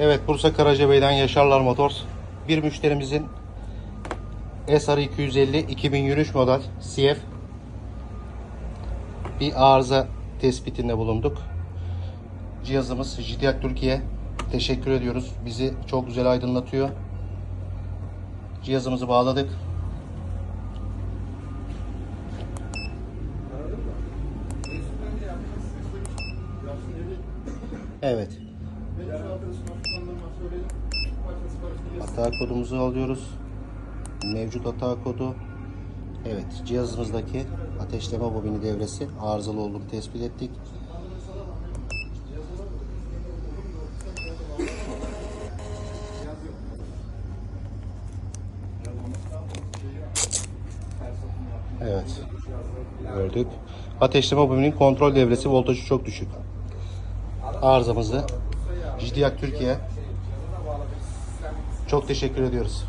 Evet Bursa Karacabey'den Yaşarlar Motors. Bir müşterimizin SR 250 2023 model CF bir arıza tespitinde bulunduk. Cihazımız JDIAC Türkiye. Teşekkür ediyoruz. Bizi çok güzel aydınlatıyor. Cihazımızı bağladık. Evet. Hata kodumuzu alıyoruz. Mevcut hata kodu. Evet, cihazımızdaki ateşleme bobini devresi arızalı olduğunu tespit ettik. Evet. Gördük. Ateşleme bobinin kontrol devresi voltajı çok düşük. Arızamızı JDIAC Türkiye çok teşekkür ediyoruz.